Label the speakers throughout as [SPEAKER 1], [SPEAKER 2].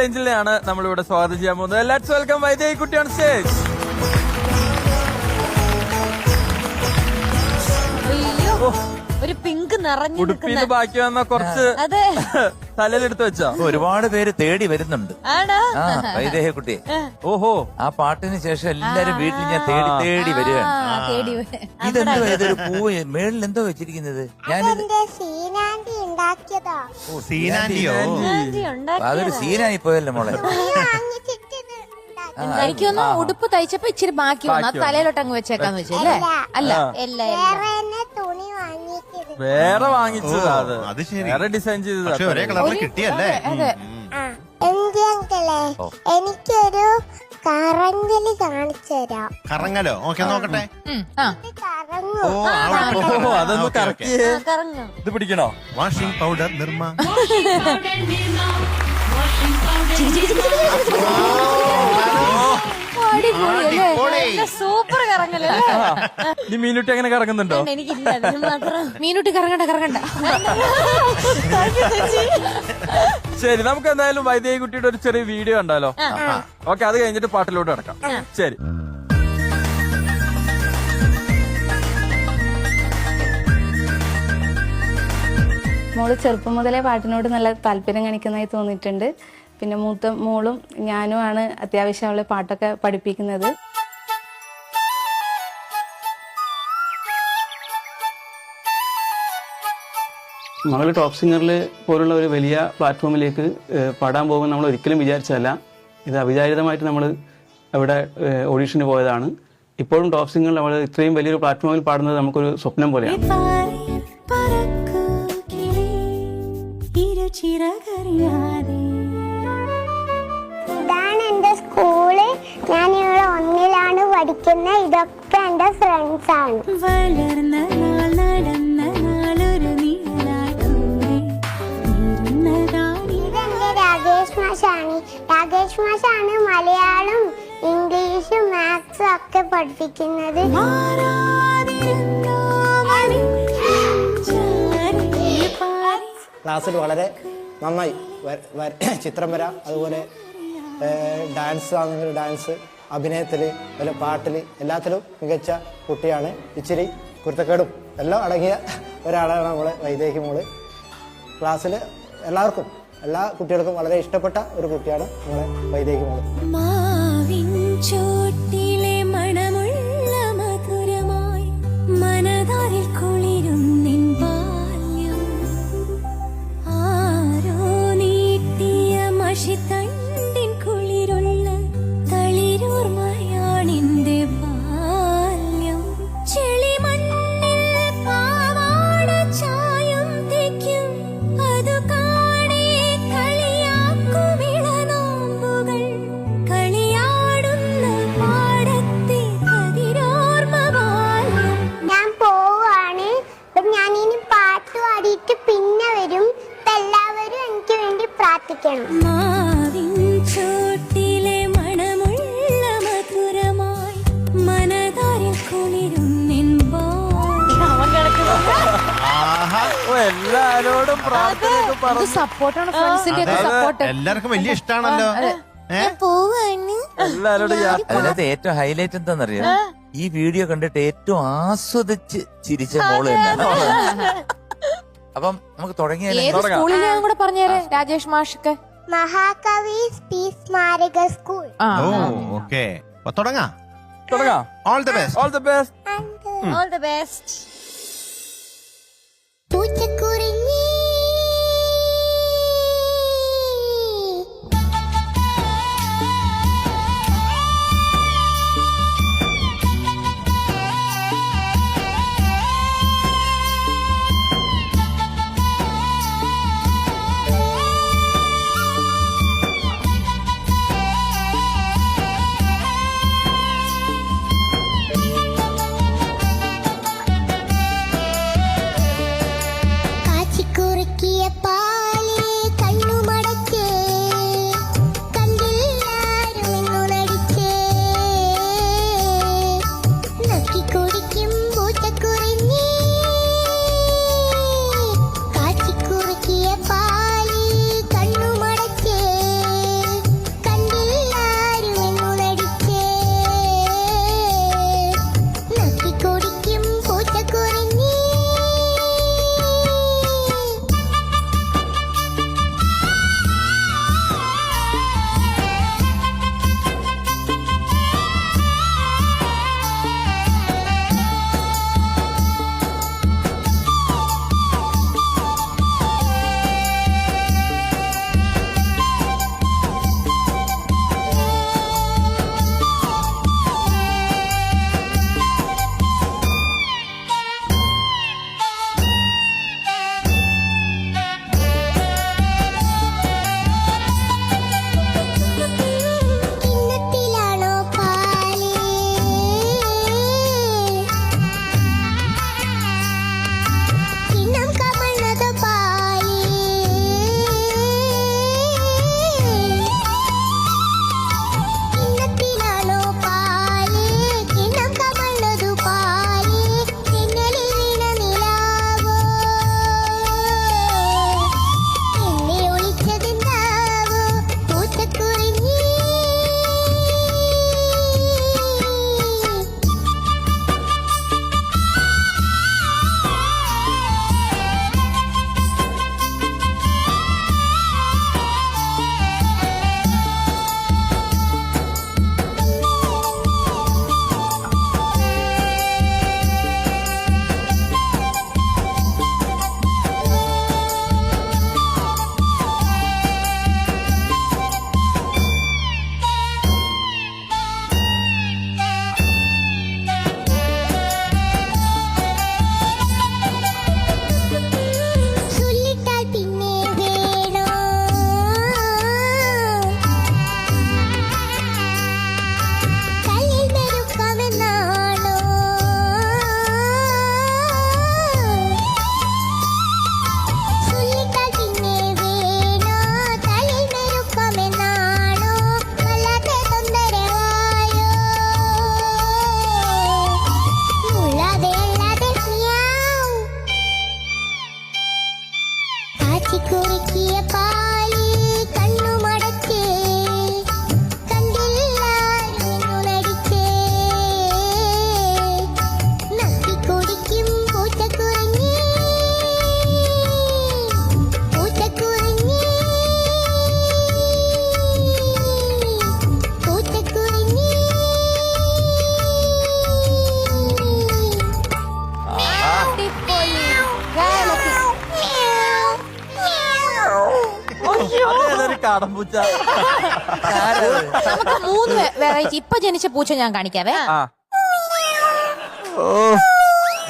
[SPEAKER 1] ലെഞ്ചിലെയാണ് നമ്മളിവിടെ സ്വാഗതം ചെയ്യാൻ പോകുന്നത്. ലെറ്റ്സ് വെൽക്കം വൈദേഹി കുട്ടി ഓൺ സ്റ്റേജ്
[SPEAKER 2] പിങ്ക് നിറഞ്ഞു
[SPEAKER 1] ഉടുപ്പിന്ന് ബാക്കി വന്ന കുറച്ച്
[SPEAKER 2] അതെ.
[SPEAKER 1] തലയിലെടുത്ത് വെച്ചോ?
[SPEAKER 3] ഒരുപാട് പേര് തേടി വരുന്നുണ്ട്.
[SPEAKER 2] ആണോ?
[SPEAKER 3] ആ വൈദേഹ കുട്ടി
[SPEAKER 1] ഓഹോ
[SPEAKER 3] ആ പാട്ടിന് ശേഷം എല്ലാരും വീട്ടിൽ ഞാൻ തേടി തേടി വരികയാണ്.
[SPEAKER 2] ആ, തേടി
[SPEAKER 3] ഇതെന്തോ ഇതൊരു പൂവ്? മേളിൽ എന്തോ വെച്ചിരിക്കുന്നത്? ഞാൻ
[SPEAKER 4] എന്റെ സീനാന്റി ഉണ്ടാക്കിയതാ?
[SPEAKER 3] ഓ,
[SPEAKER 5] സീനാന്റിയോ?
[SPEAKER 2] ആന്റി
[SPEAKER 3] അതൊരു സീനായി പോയല്ലോ മോളെ?
[SPEAKER 4] വാങ്ങിച്ചിട്ട് ഇത് ഉണ്ടാക്കി.
[SPEAKER 6] എനിക്ക് ഉടുപ്പ് തയ്ച്ചപ്പോ ഇച്ചിരി ബാക്കി വന്നു. അത് തലയിലോട്ട് അങ്ങ് വെച്ചേക്കാന്ന് വെച്ചല്ലേ അല്ല? അല്ല
[SPEAKER 2] എല്ലാം
[SPEAKER 4] വേറെ തന്നെ
[SPEAKER 1] വേറെ വാങ്ങിച്ചതാ അത്.
[SPEAKER 5] ശരി.
[SPEAKER 1] വേറെ ഡിസൈൻ ചെയ്തത്
[SPEAKER 5] പക്ഷെ ഒരേ കളറിൽ കിട്ടിയല്ലേ?
[SPEAKER 6] അതെ
[SPEAKER 4] ആ. എന്റെ അങ്കിളെ? എനിക്കൊരു കറങ്ങൽ കാണിച്ചു തരാം?
[SPEAKER 5] കറങ്ങലോ? ഓക്കെ നോക്കട്ടെ.
[SPEAKER 6] ഉം, ആ.
[SPEAKER 4] ഇത് കറങ്ങും?
[SPEAKER 5] ഓ ആ,
[SPEAKER 1] ഓഹോ അതൊന്ന്
[SPEAKER 5] ഓക്കേ.
[SPEAKER 2] കറങ്ങും.
[SPEAKER 1] ഇത് പിടിക്കണോ?
[SPEAKER 5] Washing powder Nirma.
[SPEAKER 2] സൂപ്പർ കറങ്ങലല്ലേ
[SPEAKER 1] നീ മീനുട്ടി അങ്ങനെ കറങ്ങുന്നുണ്ടോ?
[SPEAKER 2] എനിക്കില്ല അതിന് മാത്രം.
[SPEAKER 6] മീനുട്ടി കറങ്ങണ്ട കറങ്ങണ്ട.
[SPEAKER 1] ശരി നമുക്ക് എന്തായാലും വൈദ്യ കുട്ടിയുടെ ഒരു ചെറിയ വീഡിയോ ഉണ്ടല്ലോ ഓക്കെ അത് കഴിഞ്ഞിട്ട് പാട്ടിലോട്ട് കിടക്കാം ശരി.
[SPEAKER 7] മോൾ ചെറുപ്പം മുതലേ പാട്ടിനോട് നല്ല താല്പര്യം കാണിക്കുന്നതായി തോന്നിയിട്ടുണ്ട്. പിന്നെ മൂത്ത മോളും ഞാനുമാണ് അത്യാവശ്യം അവളെ പാട്ടൊക്കെ പഠിപ്പിക്കുന്നത്.
[SPEAKER 8] മകൾ ടോപ്പ് സിംഗറിൽ പോലുള്ള ഒരു വലിയ പ്ലാറ്റ്ഫോമിലേക്ക് പാടാൻ പോകുമെന്ന് നമ്മൾ ഒരിക്കലും വിചാരിച്ചതല്ല. ഇത് അവിചാരിതമായിട്ട് നമ്മൾ അവിടെ ഓഡീഷന് പോയതാണ്. ഇപ്പോഴും ടോപ്പ് സിംഗറിൽ അവൾ ഇത്രയും വലിയൊരു പ്ലാറ്റ്ഫോമിൽ പാടുന്നത് നമുക്കൊരു സ്വപ്നം പോലെയാണ്.
[SPEAKER 4] ഞാൻ ഇവിടെ ഒന്നിലാണ് പഠിക്കുന്നത് ഇതൊക്കെ എന്റെ ഫ്രണ്ട്സ് ആണ്. ഇതെന്റെ രാകേഷ് മാഷാണ്. രാകേഷ് മാഷാണ് മലയാളം ഇംഗ്ലീഷും മാത്സും ഒക്കെ പഠിപ്പിക്കുന്നത്.
[SPEAKER 9] ക്ലാസ്സിൽ വളരെ നന്നായി ചിത്രം വര അതുപോലെ ഡാൻസ് ആണെങ്കിൽ ഡാൻസ് അഭിനയത്തിൽ അതുപോലെ പാട്ടിൽ എല്ലാത്തിലും മികച്ച കുട്ടിയാണ് ഇച്ചിരി കുരുത്തക്കേടും. എല്ലാം അടങ്ങിയ ഒരാളാണ് നമ്മളെ വൈദേഹി മോൾ. ക്ലാസ്സിൽ എല്ലാവർക്കും എല്ലാ കുട്ടികൾക്കും വളരെ ഇഷ്ടപ്പെട്ട ഒരു കുട്ടിയാണ് നമ്മളെ വൈദേഹി
[SPEAKER 4] മോൾ. പിന്നെ വരും. എല്ലാവരും എനിക്ക് വേണ്ടി പ്രാർത്ഥിക്കണം.
[SPEAKER 10] മാവിൻ ചോട്ടിലെ മണമുള്ള മധുരമായി മനതാരിൽ കുളിരും നിൻ
[SPEAKER 1] ഓ എല്ലാരോടും പ്രാർത്ഥനയൊക്കെ പറഞ്ഞു.
[SPEAKER 6] സപ്പോർട്ടാണ് ഫ്രണ്ട്സിന്റെ സപ്പോർട്ട്.
[SPEAKER 5] എല്ലാവർക്കും വലിയ ഇഷ്ടാണല്ലോ.
[SPEAKER 4] പോവാണ്.
[SPEAKER 1] എല്ലാരോടും
[SPEAKER 3] അതിനകത്ത് ഏറ്റവും ഹൈലൈറ്റ് എന്താണെന്നറിയാം? ഈ വീഡിയോ കണ്ടിട്ട് ഏറ്റവും ആസ്വദിച്ച് ചിരിച്ച മോൾ തന്നെയാണ് അപ്പം നമുക്ക് തുടങ്ങിയാലോ
[SPEAKER 6] ഏത്
[SPEAKER 1] തുടങ്ങാം.
[SPEAKER 6] സ്കൂളിലാണെന്നും കൂടെ പറഞ്ഞേരെ? രാജേഷ് മാഷൊക്കെ?
[SPEAKER 4] മഹാകവി പീസ് സ്മാരക സ്കൂൾ.
[SPEAKER 6] ആ
[SPEAKER 5] ഓ ഓക്കെ. തുടങ്ങാം.
[SPEAKER 1] തുടങ്ങാം.
[SPEAKER 5] All the best
[SPEAKER 1] all the best
[SPEAKER 2] all the
[SPEAKER 1] നാടൻ പൂച്ച.
[SPEAKER 6] നമുക്ക് മൂന്ന് വെറൈറ്റി ഇപ്പൊ ജനിച്ച പൂച്ച ഞാൻ കാണിക്കാവേ.
[SPEAKER 1] ആ. ഓ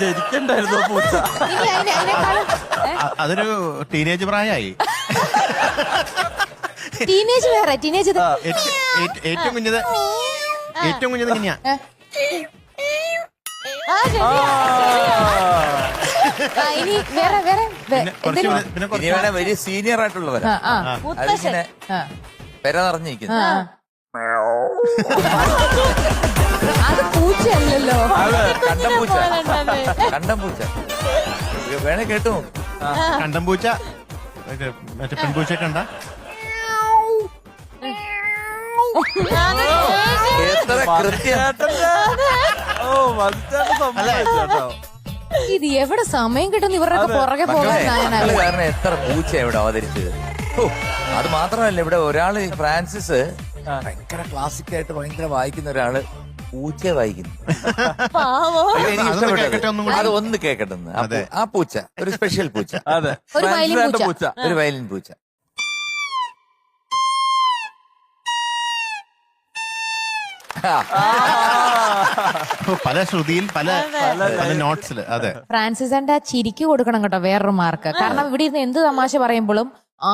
[SPEAKER 1] ജനിക്കണ്ടായിരുന്നു ആ പൂച്ച.
[SPEAKER 6] ഇനി അതിനെ- അതിനേക്കാളും
[SPEAKER 5] അ- അതൊരു ടീനേജ് പ്രായമായി.
[SPEAKER 6] ടീനേജ് വേറെ ടീനേജ് ഇത്.
[SPEAKER 5] ഏറ്റ- ഏറ്റ- ഏറ്റവും കുഞ്ഞത് ഏറ്റവും കുഞ്ഞത് ഇങ്ങനെയാ.
[SPEAKER 2] ആ,
[SPEAKER 6] ഇനി വേറെ വേറെ?
[SPEAKER 3] ഇനി വേണേ വലിയ സീനിയർ ആയിട്ടുള്ളവരാ. അതിങ്ങനെ
[SPEAKER 6] ആ,
[SPEAKER 3] പെര നിറഞ്ഞിരിക്കുന്നു
[SPEAKER 6] അത് പൂച്ചയല്ലല്ലോ.
[SPEAKER 3] കണ്ടം പൂച്ച.
[SPEAKER 2] പോലുണ്ടത്.
[SPEAKER 3] കണ്ടം പൂച്ച. വേണേ കേട്ടു. നോക്ക്.
[SPEAKER 5] കണ്ടം പൂച്ച. മറ്റേ പെൺപൂച്ച കണ്ട?
[SPEAKER 3] എത്ര കൃത്യം.
[SPEAKER 1] ഓ സമ്മതിച്ചു കേട്ടോ
[SPEAKER 6] ഇത് എവിടെ സമയം കിട്ടുന്നു? ഇവരുടെ പുറകെ പോകാൻ മക്കൾ
[SPEAKER 3] കാരണം എത്ര പൂച്ച ഇവിടെ അവതരിച്ചത് ഹോ, അത് മാത്രമല്ല ഇവിടെ ഒരാൾ ഫ്രാൻസിസ് ഭയങ്കര ക്ലാസിക് ആയിട്ട് ഭയങ്കര വായിക്കുന്ന ഒരാൾ പൂച്ച വായിക്കുന്നു.
[SPEAKER 2] പാവോ.
[SPEAKER 3] അയ്യോ, എനിക്ക്
[SPEAKER 5] അതൊന്ന്
[SPEAKER 3] ഇഷ്ടപ്പെട്ടത്.
[SPEAKER 5] കേക്കട്ടെ ഒന്നും കൂടി.
[SPEAKER 3] അത് ഒന്ന് കേക്കട്ടെ ഒന്ന്. ആ പൂ-
[SPEAKER 5] അതെ.
[SPEAKER 3] ആ പൂച്ച ഒരു സ്പെഷ്യൽ പൂച്ച.
[SPEAKER 1] അതെ.
[SPEAKER 6] ഒരു വയലിൻ പൂച്ച.
[SPEAKER 3] ഒരു വയലിൻ പൂച്ച.
[SPEAKER 5] പല ശ്രുതിയിൽ പല പല നോട്ട്സിൽ അതെ.
[SPEAKER 6] ഫ്രാൻസിസ് ആ ചിരിക്ക് കൊടുക്കണം കേട്ടോ വേറൊരു മാർക്ക്. കാരണം ഇവിടെ ഇരുന്ന് എന്ത് തമാശ പറയുമ്പോഴും ആ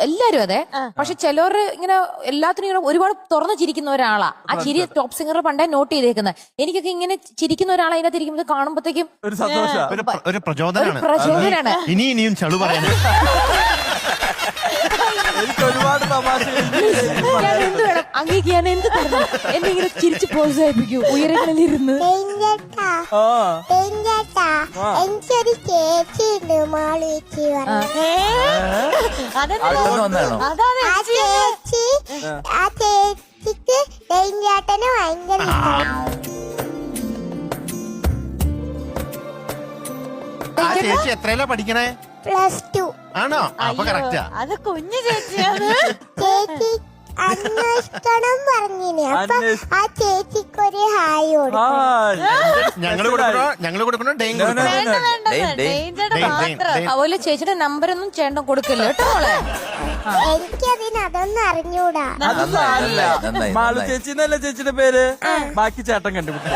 [SPEAKER 6] എല്ലാരും അതെ. പക്ഷെ ചിലവർ ഇങ്ങനെ എല്ലാത്തിനും ഇങ്ങനെ ഒരുപാട് തുറന്നു ചിരിക്കുന്ന ഒരാളാ. ആ ചിരി ടോപ്പ് സിംഗർ പണ്ടേ നോട്ട് ചെയ്തേക്കുന്നത് എനിക്കൊക്കെ ഇങ്ങനെ ചിരിക്കുന്ന ഒരാളെ അതിനകത്ത് ഇരിക്കുമ്പോൾ കാണുമ്പോഴത്തേക്കും
[SPEAKER 1] ഒരു സന്തോഷം.
[SPEAKER 5] ഒരു പ്ര- ഒരു പ്രചോദനാണ്.
[SPEAKER 6] പ്രചോദനാണ്.
[SPEAKER 5] ഇനി ഇനിയും ചളു പറയാൻ.
[SPEAKER 1] എനിക്ക് ഒരുപാട് തമാശ
[SPEAKER 6] ഞാൻ എന്ത് വേണം? അങ്ങേക്ക് ഞാൻ എന്ത് തരണം? എന്നെ ഇങ്ങനെ ചിരിച്ച് പ്രോത്സാഹിപ്പിക്കൂ. ഉയരങ്ങളിലിരുന്ന്.
[SPEAKER 1] ആ.
[SPEAKER 4] എനിക്കൊരു ചേച്ചി ഉണ്ട് മോൾ ചേച്ചി ആ. ചേച്ചി ആ. ചേച്ചിക്ക് ഡേഞ്ചേട്ടന് ഭയങ്കര
[SPEAKER 5] ആ. ചേച്ചി എത്രയല്ല പഠിക്കണേ?
[SPEAKER 4] Plus two.
[SPEAKER 5] ആണോ? അപ്പൊ കറക്റ്റാ
[SPEAKER 2] അത് കുഞ്ഞു ചേച്ചിയാണ്.
[SPEAKER 4] ചേച്ചി അന്വേഷിക്കണം പറഞ്ഞിന്. അപ്പൊ ആ ചേച്ചിക്കൊരു ഹായ്
[SPEAKER 5] കൊടുക്കണോ. കൊടുക്കണോ? ഡെയിൻ കൊടുക്കണോ.
[SPEAKER 3] ഡേയ്, ഡേയ്.
[SPEAKER 2] ഡേഞ്ചറുടെ
[SPEAKER 5] ഡെയിൻ,
[SPEAKER 2] മാത്രം.
[SPEAKER 5] ഡെയിൻ.
[SPEAKER 6] അതുപോലെ ചേച്ചിയുടെ നമ്പരൊന്നും ചേട്ടൻ കൊടുക്കില്ല കേട്ടോ മോളെ.
[SPEAKER 4] എനിക്കതിന് അതൊന്നും അറിഞ്ഞൂടാ.
[SPEAKER 1] അത്
[SPEAKER 3] നന്നായി,
[SPEAKER 1] സാരില്ല.
[SPEAKER 3] നന്നായി, നന്നായി,
[SPEAKER 1] മാളു
[SPEAKER 3] നന്നായി.
[SPEAKER 1] ചേച്ചി എന്നല്ല ചേച്ചിയുടെ പേര്? ബാക്കി ചേട്ടൻ കണ്ടുപിടിച്ചു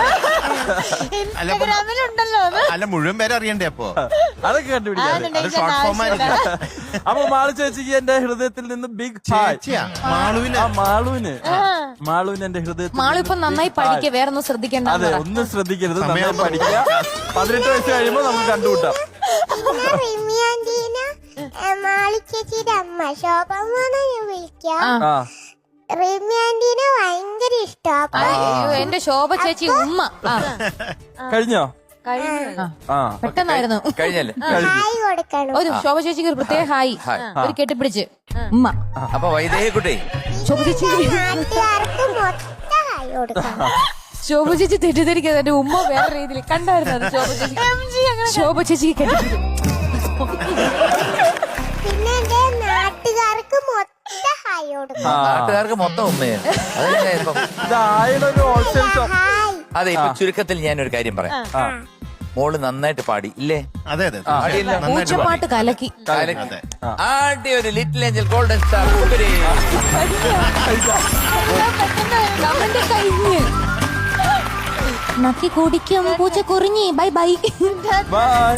[SPEAKER 2] ഇൻസ്റ്റഗ്രാമിലുണ്ടല്ലോ അത്.
[SPEAKER 5] അല്ല മുഴുവൻ പേര് അറിയണ്ടേ അപ്പോ?
[SPEAKER 1] അതൊക്കെ കണ്ടുപിടിക്കാം.
[SPEAKER 2] അതൊന്നും
[SPEAKER 5] അത്
[SPEAKER 2] ഡേഞ്ചറിന്റെ
[SPEAKER 5] ഷോർട്ട് ഫോം
[SPEAKER 2] ആവശ്യമില്ല.
[SPEAKER 5] ആയിരിക്കും
[SPEAKER 1] അപ്പൊ മാളു ചേച്ചിക്ക് എന്റെ ഹൃദയത്തിൽ നിന്ന് ബിഗ്
[SPEAKER 5] ചേച്ചിയാ? മാളുവിന്?
[SPEAKER 1] ആ മാളുവിന്. മാളുവിന് എന്റെ ഹൃദയത്തിൽ
[SPEAKER 6] മാളു ഇപ്പൊ നന്നായി. പഠിക്കുക വേറെ ഒന്നും ശ്രദ്ധിക്കണ്ട
[SPEAKER 1] അതെ ഒന്നും ശ്രദ്ധിക്കരുത്. നന്നായി
[SPEAKER 5] സമയം
[SPEAKER 1] പഠിക്കുക. പതിനെട്ട് വയസ്സ് കഴിയുമ്പോ നമുക്ക് കണ്ടുകൂട്ടാം
[SPEAKER 4] പിന്നെ റിമി ആന്റീന മാളി ചേച്ചിയുടെ അമ്മ. ശോഭമ്മന്ന് ഞാൻ വിളിക്കാം.
[SPEAKER 1] ആ.
[SPEAKER 4] ആന്റീനെ ഭയങ്കര
[SPEAKER 6] ഇഷ്ടമാണ് എന്റെ ശോഭ ചേച്ചി ഉമ്മ. ആ,
[SPEAKER 1] കഴിഞ്ഞോ?
[SPEAKER 2] കഴിഞ്ഞു.
[SPEAKER 1] ആ.
[SPEAKER 6] പെട്ടെന്നായിരുന്നു.
[SPEAKER 3] കഴിഞ്ഞല്ലേ?
[SPEAKER 4] ഹായ് കൊടുക്കണം.
[SPEAKER 6] ഒരു ശോഭ ചേച്ചിക്ക് ഒരു പ്രത്യേക ഹായ്.
[SPEAKER 3] ഹായ്.
[SPEAKER 6] ഒരു കെട്ടിപ്പിടിച്ച്. ഉമ്മ.
[SPEAKER 3] അപ്പൊ വൈദേഹി കുട്ടി.
[SPEAKER 6] ശോഭ ചേച്ചി
[SPEAKER 4] നാട്ടുകാർക്ക് മൊത്തം ഹായ് കൊടുക്കണം.
[SPEAKER 6] ശോഭ ചേച്ചി തെറ്റിദ്ധരിക്കാതെ എന്റെ ഉമ്മ വേറെ രീതിയിൽ കണ്ടായിരുന്നു അത് ശോഭ ചേച്ചി. ശോഭ ചേച്ചിക്ക് കെട്ടിപ്പിടിച്ചു.
[SPEAKER 4] കൊടുക്കണം
[SPEAKER 3] നാട്ടുകാർക്ക് മൊത്തം ഉമ്മയാണ്. ഇപ്പം.
[SPEAKER 1] ഇത് ഒരു ഹോൾസെയിൽ ഷോപ്പ്
[SPEAKER 4] ഹായ്.
[SPEAKER 3] അതെ ഇപ്പൊ ചുരുക്കത്തിൽ ഞാൻ ഒരു കാര്യം പറയാം.
[SPEAKER 1] ആ
[SPEAKER 3] മോൾ നന്നായിട്ട് പാടി ഇല്ലേ?
[SPEAKER 5] അതെ അതെ
[SPEAKER 3] പാടിയില്ല.
[SPEAKER 5] നന്നായിട്ട് പാടി.
[SPEAKER 6] പൂച്ചപ്പാട്ട് കലക്കി.
[SPEAKER 5] അതെ.
[SPEAKER 3] ആദ്യ ഒരു ലിറ്റിൽ ഏഞ്ചൽ ഗോൾഡൻ സ്റ്റാർ
[SPEAKER 6] കഴിഞ്ഞ് നക്കി കുടിക്കും പൂച്ച കുറിഞ്ഞി. Bye bye.
[SPEAKER 1] ബൈ.